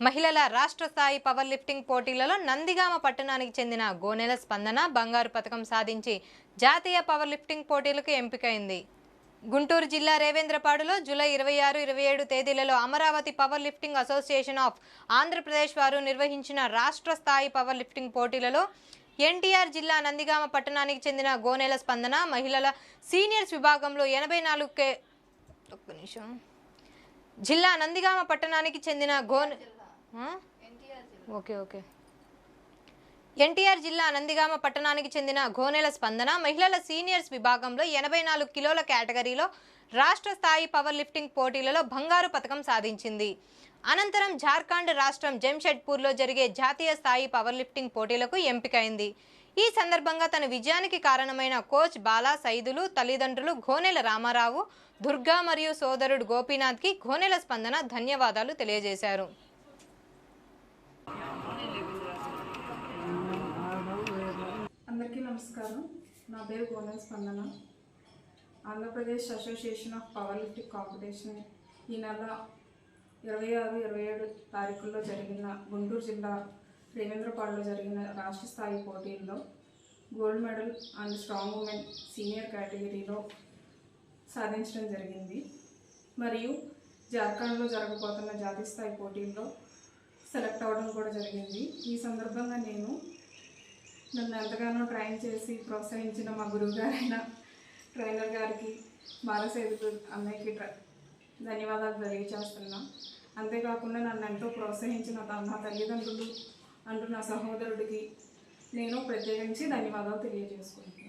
మహిళల రాష్ట్ర స్థాయి పవర్ లిఫ్టింగ్ పోటీలలో నందిగామ పట్టణానికి చెందిన గోనెల స్పందన బంగారు పథకం సాధించి జాతీయ పవర్ లిఫ్టింగ్ పోటీలకు ఎంపికైంది. గుంటూరు జిల్లా రేవేంద్రపాడులో జూలై ఇరవై ఆరు ఇరవై ఏడు తేదీలలో Amaravati power lifting association of Andhra Pradesh వారు నిర్వహించిన రాష్ట్ర స్థాయి పవర్ లిఫ్టింగ్ పోటీలలో ఎన్టీఆర్ జిల్లా నందిగామ పట్టణానికి చెందిన గోనెల స్పందన మహిళల సీనియర్స్ విభాగంలో ఎనభై నాలుగు కే ఒక్క నిమిషం. జిల్లా నందిగామ పట్టణానికి చెందిన గోనె ఓకే ఓకే. ఎన్టీఆర్ జిల్లా నందిగామ పట్టణానికి చెందిన గోనెల స్పందన మహిళల సీనియర్స్ విభాగంలో ఎనభై నాలుగు కిలోల కేటగిరీలో రాష్ట్ర స్థాయి పవర్ లిఫ్టింగ్ పోటీలలో బంగారు పథకం సాధించింది. అనంతరం జార్ఖండ్ రాష్ట్రం జంషెడ్పూర్లో జరిగే జాతీయ స్థాయి పవర్ లిఫ్టింగ్ పోటీలకు ఎంపికైంది. ఈ సందర్భంగా తన విజయానికి కారణమైన కోచ్ బాలా సైదులు తల్లిదండ్రులు గోనెల రామారావు దుర్గా మరియు సోదరుడు గోపీనాథ్కి గోనెల స్పందన ధన్యవాదాలు తెలియజేశారు. నమస్కారం. నా పేరు Gonel Spandana. Andhra Pradesh association of power lifting competition ఈ నెల ఇరవై ఆరు ఇరవై ఏడు తారీఖుల్లో జరిగిన గుంటూరు జిల్లా రేవేంద్రపాడులో జరిగిన రాష్ట్ర స్థాయి పోటీల్లో gold medal and strong women senior కేటగిరీలో సాధించడం జరిగింది. మరియు జార్ఖండ్లో జరగబోతున్న జాతీయ స్థాయి పోటీల్లో సెలెక్ట్ అవ్వడం కూడా జరిగింది. ఈ సందర్భంగా నేను నన్ను ఎంతగానో ట్రైన్ చేసి ప్రోత్సహించిన మా గురువు గారైన ట్రైనర్ గారికి బాలసేతు అన్నయ్యకి ధన్యవాదాలు తెలియచేస్తున్నాం. అంతేకాకుండా నన్ను ఎంతో ప్రోత్సహించిన నా తల్లిదండ్రులు అంటూ నా సహోదరుడికి నేను ప్రత్యేకించి ధన్యవాదాలు తెలియజేసుకుంటున్నాను.